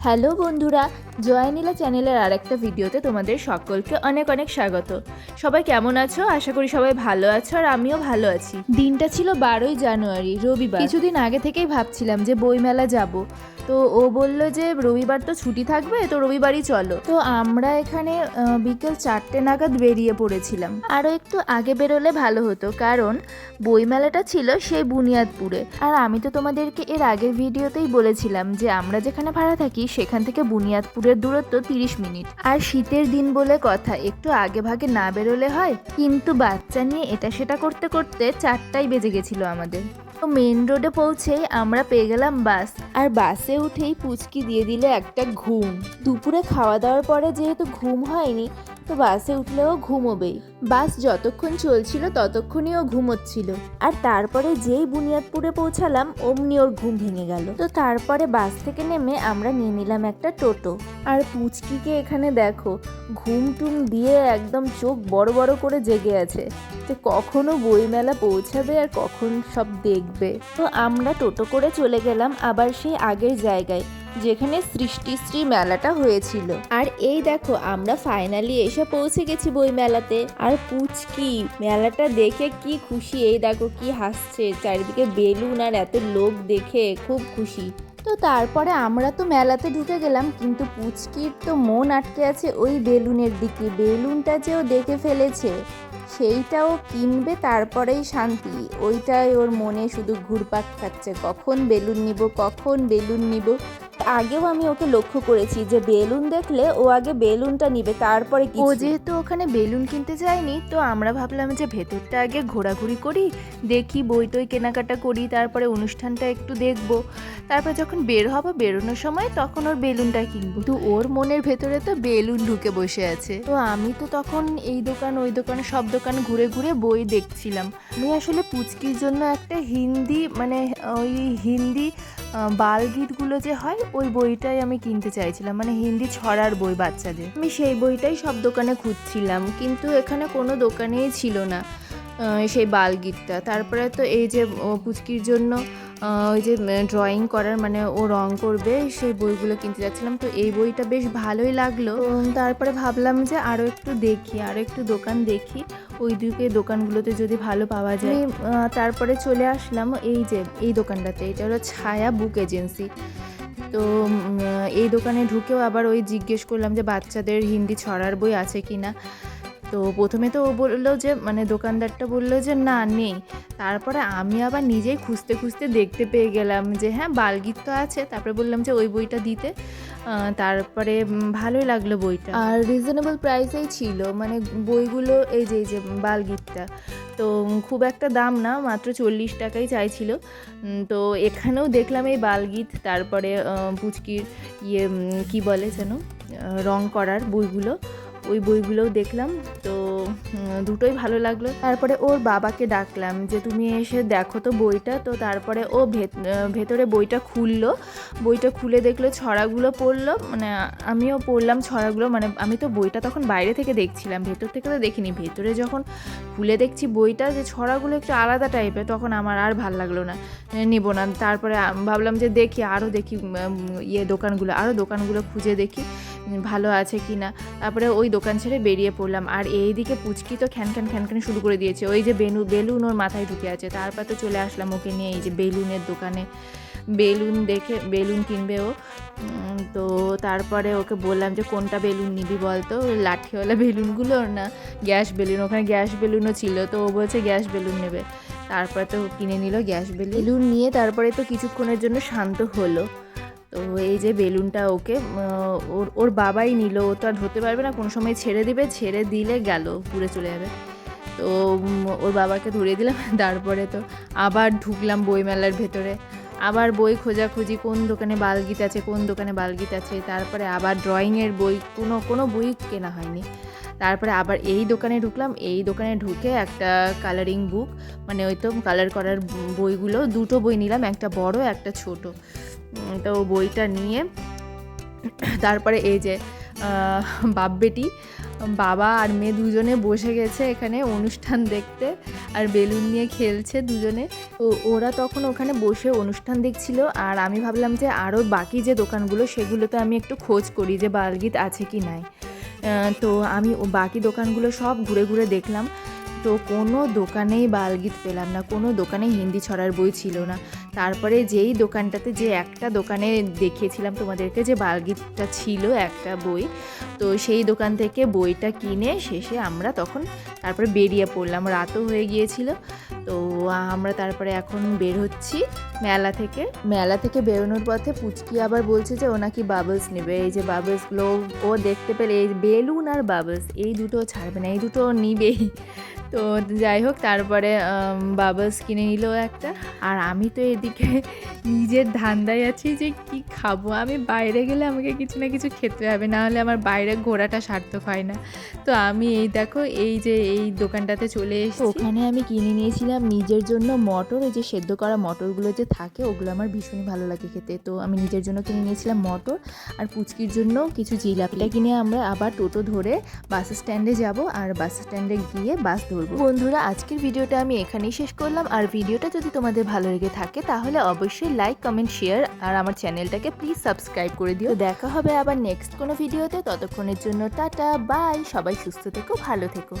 Hello বন্ধুরা জয়নীলা চ্যানেলের আরেকটা ভিডিওতে তোমাদের সকলকে অনেক অনেক স্বাগত। সবাই কেমন আছো? আশা করি সবাই ভালো আছো আর আমিও ভালো আছি। দিনটা ছিল বারোই জানুয়ারি, রবিবার। কিছুদিন আগে থেকেই ভাবছিলাম যে বইমেলা যাব। তো ও বলল যে রবিবার তো ছুটি থাকবে, তো রবিবারই চলো। তো আমরা এখানে বিকেল চারটে নাগাদ বেরিয়ে পড়েছিলাম। আরও একটু আগে বেরোলে ভালো হতো, কারণ বইমেলাটা ছিল সেই বুনিয়াদপুরে। আর আমি তো তোমাদেরকে এর আগের ভিডিওতেই বলেছিলাম যে আমরা যেখানে ভাড়া থাকি, সেখান থেকে বুনিয়াদপুরের দূরত্ব তিরিশ মিনিট। আর শীতের দিন বলে কথা, একটু আগে ভাগে না বেরোলে হয়, কিন্তু বাচ্চা নিয়ে এটা সেটা করতে করতে চারটাই বেজে গেছিল আমাদের। তো মেন রোডে পৌঁছেই আমরা পেয়ে গেলাম বাস। আর বাসে উঠেই পুচকি দিয়ে দিলে একটা ঘুম। দুপুরে খাওয়া দাওয়ার পরে যেহেতু ঘুম হয়নি, তো বাসে উঠলেও ঘুমোবেই। বাস যতক্ষণ চলছিল ততক্ষণই ও ঘুমোচ্ছিল। আর তারপরে যেই বুনিয়াদপুরে পৌঁছালাম, অমনি ওর ঘুম ভেঙে গেল। তো তারপরে বাস থেকে নেমে আমরা নিয়ে নিলাম একটা টোটো। আর পুচকিকে এখানে দেখো, ঘুম টুম দিয়ে একদম চোখ বড় বড় করে জেগে আছে যে কখনো বইমেলা পৌঁছাবে আর কখন সব দেখবে। তো আমরা টোটো করে চলে গেলাম আবার সেই আগের জায়গায়, যেখানে সৃষ্টিশ্রী মেলাটা হয়েছিল। আর এই দেখো, আমরা ফাইনালি এসে পৌঁছে গেছি বই মেলাতে আর পুচকি, মেলাটা দেখে কি খুশি, এই দেখো কি হাসছে, চারিদিকে বেলুন আর এত লোক দেখে খুব খুশি। তো তারপরে আমরা তো মেলাতে ঢুকে গেলাম, কিন্তু পুচকির তো মন আটকে আছে ওই বেলুনের দিকে। বেলুনটা যে ও দেখে ফেলেছে, সেইটাও কিনবে তারপরেই শান্তি। ওইটাই ওর মনে শুধু ঘুরপাক খাচ্ছে। কখন বেলুন নিব, কখন বেলুন নিব আগেও আমি ওকে লক্ষ্য করেছি যে বেলুন দেখলে ও আগে বেলুনটা নিবে তারপরে ও যেহেতু ওখানে বেলুন কিনতে যায়নি তো আমরা ভাবলাম যে ভেতরটা আগে ঘোরাঘুরি করি দেখি বই টই কেনাকাটা করি তারপরে অনুষ্ঠানটা একটু দেখব। তারপর যখন বের হব বেরোনোর সময় তখন ওর বেলুনটা কিনবো। তো ওর মনের ভেতরে তো বেলুন ঢুকে বসে আছে। তো আমি তো তখন এই দোকান ওই দোকান সব দোকান ঘুরে ঘুরে বই দেখছিলাম। আমি আসলে পুচকির জন্য একটা হিন্দি মানে ওই হিন্দি আহ, বালগীতগুলো যে হয় ওই বইটাই আমি কিনতে চাইছিলাম। মানে হিন্দি ছড়ার বই বাচ্চাদের। আমি সেই বইটাই সব দোকানে খুঁজছিলাম কিন্তু এখানে কোনো দোকানেই ছিল না। সেই বালগীতটা তারপরে তো এই যে পুচকির জন্য ওই যে ড্রয়িং করার মানে ও রং করবে সেই বইগুলো কিনতে যাচ্ছিলাম। তো এই বইটা বেশ ভালোই লাগল। তারপরে ভাবলাম যে আরও একটু দেখি আরও একটু দোকান দেখি। ওই দিকে দোকানগুলোতে যদি ভালো পাওয়া যায়। তারপরে চলে আসলাম এই যে এই দোকানটাতে। এটা হলো ছায়া বুক এজেন্সি। তো এই দোকানে ঢুকেও আবার ওই জিজ্ঞেস করলাম যে বাচ্চাদের হিন্দি ছড়ার বই আছে কি না তো প্রথমে তো ও বলল যে মানে দোকানদারটা বলল যে, না, নেই। তারপরে আমি আবার নিজেই খুঁজতে খুঁজতে দেখতে পেয়ে গেলাম যে হ্যাঁ বালগীত তো আছে। তারপরে বললাম যে, ওই বইটা দিতে। তারপরে ভালোই লাগল বইটা। আর রিজনেবল প্রাইসেই ছিল মানে বইগুলো এই যে এই যে বালগীতটা তো খুব একটা দাম না, মাত্র চল্লিশ টাকাই চাইছিল। তো এখানেও দেখলাম এই বালগীত, তারপরে পুচকির ইয়ে কি বলে যেন রং করার বইগুলো। ওই বইগুলোও দেখলাম, তো দুটোই ভালো লাগল। তারপরে ওর বাবাকে ডাকলাম যে, তুমি এসে দেখো তো বইটা। তো তারপরে ও ভেত- ভেতরে বইটা খুললো। বইটা খুলে দেখল, ছড়াগুলো পড়ল। মানে আমিও পড়লাম ছড়াগুলো। মানে আমি তো বইটা তখন বাইরে থেকে দেখছিলাম। ভেতর থেকে তো দেখিনি। ভেতরে যখন খুলে দেখছি বইটা, যে, ছড়াগুলো একটু আলাদা টাইপের, তখন আমার আর ভালো লাগল না। নেব না। তারপরে ভাবলাম যে, দেখি, আরও দেখি ইয়ে দোকানগুলো, আরও দোকানগুলো খুঁজে দেখি। ভালো আছে কি না? তারপরে ওই দোকান ছেড়ে বেরিয়ে পড়লাম। আর এইদিকে পুচকি তো খ্যান খ্যান খ্যান খ্যান শুরু করে দিয়েছে। ওই যে বেলু বেলুন ওর মাথায় ঢুকে আছে। তারপর তো চলে আসলাম ওকে নিয়ে এই যে বেলুনের দোকানে। বেলুন দেখে, বেলুন কিনবে ও। তো তারপরে ওকে বললাম যে, কোনটা বেলুন নিবি বলতো? লাঠিওয়ালা বেলুনগুলো না? Gas balloon. ওখানে গ্যাস বেলুনও ছিল। তো ও বলছে, গ্যাস বেলুন নেবে। তারপরে তো কিনে নিল গ্যাস বেলুন নিয়ে তারপরে তো কিছুক্ষণের জন্য শান্ত হলো। তো এই যে বেলুনটা ওকে ওর ওর বাবাই নিল। ও তো আর ধরতে পারবে না, কোনো সময় ছেড়ে দিবে, ছেড়ে দিলে গেল, পুড়ে চলে যাবে। তো ওর বাবাকে ধরিয়ে দিলাম, তারপরে তো আবার ঢুকলাম বইমেলার ভেতরে। আবার বই খোঁজাখুঁজি, কোন দোকানে বালগীত আছে, কোন দোকানে বালগীত আছে, তারপরে আবার ড্রয়িংয়ের বই, কোনো কোনো বই কেনা হয়নি। তারপরে আবার এই দোকানে ঢুকলাম, এই দোকানে ঢুকে একটা কালারিং বুক মানে ওই তো কালার করার বইগুলো, দুটো বই নিলাম, একটা বড়, একটা ছোট। তো বইটা নিয়ে তারপরে এই যে বাপ বেটি, বাবা আর মেয়ে দুজনে বসে গেছে এখানে অনুষ্ঠান দেখতে আর বেলুন নিয়ে খেলছে দুজনে। তো ওরা তখন ওখানে বসে অনুষ্ঠান দেখছিল আর আমি ভাবলাম যে আরও বাকি যে দোকানগুলো সেগুলোতে আমি একটু খোঁজ করি যে বালগীত আছে কি নাই। তো আমি বাকি দোকানগুলো সব ঘুরে ঘুরে দেখলাম। তো কোনো দোকানেই বালগীত পেলাম না, কোনো দোকানে হিন্দি ছড়ার বই ছিল না। তারপরে যেই দোকানটাতে যে একটা দোকানে দেখিয়েছিলাম তোমাদেরকে যে বালগীতটা ছিল একটা বই, তো সেই দোকান থেকে বইটা কিনে শেষে আমরা তখন তারপরে বেরিয়ে পড়লাম। রাতও হয়ে গিয়েছিল। তো আমরা তারপরে এখন বের হচ্ছি মেলা থেকে। মেলা থেকে বেরোনোর পথে পুচকি আবার বলছে যে ও নাকি বাবলস নেবে। এই যে বাবলসগুলো ও দেখতে পেলে এই বেলুন আর বাবলস এই দুটো ছাড়বে না, এই দুটো নিবেই। তো যাই হোক, তারপরে বাবলস কিনে নিল একটা। আর আমি তো এদিকে নিজের ধান্দায় আছি যে কি খাব? আমি বাইরে গেলে আমাকে কিছু না কিছু খেতে হবে, না হলে আমার বাইরে ঘোরাটা সার্থক হয় না। তো আমি এই দেখো, এই যে এই দোকানটাতে চলে এসেছি। ওখানে আমি কিনে নিয়েছিলাম নিজের জন্য মটর, ওই যে সেদ্ধ করা মটরগুলো যে থাকে, ওগুলো আমার ভীষণই ভালো লাগে খেতে। তো আমি নিজের জন্য কিনে নিয়েছিলাম মটর আর পুচকির জন্য কিছু জিলাপিটা কিনে আমরা আবার টোটো ধরে বাস স্ট্যান্ডে যাব আর বাস স্ট্যান্ডে গিয়ে বাস ধরবো। বন্ধুরা, আজকের ভিডিওটা আমি এখানেই শেষ করলাম। আর ভিডিওটা যদি তোমাদের ভালো লেগে থাকে, তাহলে অবশ্যই লাইক কমেন্ট শেয়ার আর আমার চ্যানেলটাকে প্লিজ সাবস্ক্রাইব করে দিও। দেখা হবে আবার নেক্সট কোনো ভিডিওতে। ততক্ষণের জন্য টাটা বাই সবাই সুস্থ থেকো, ভালো থেকো।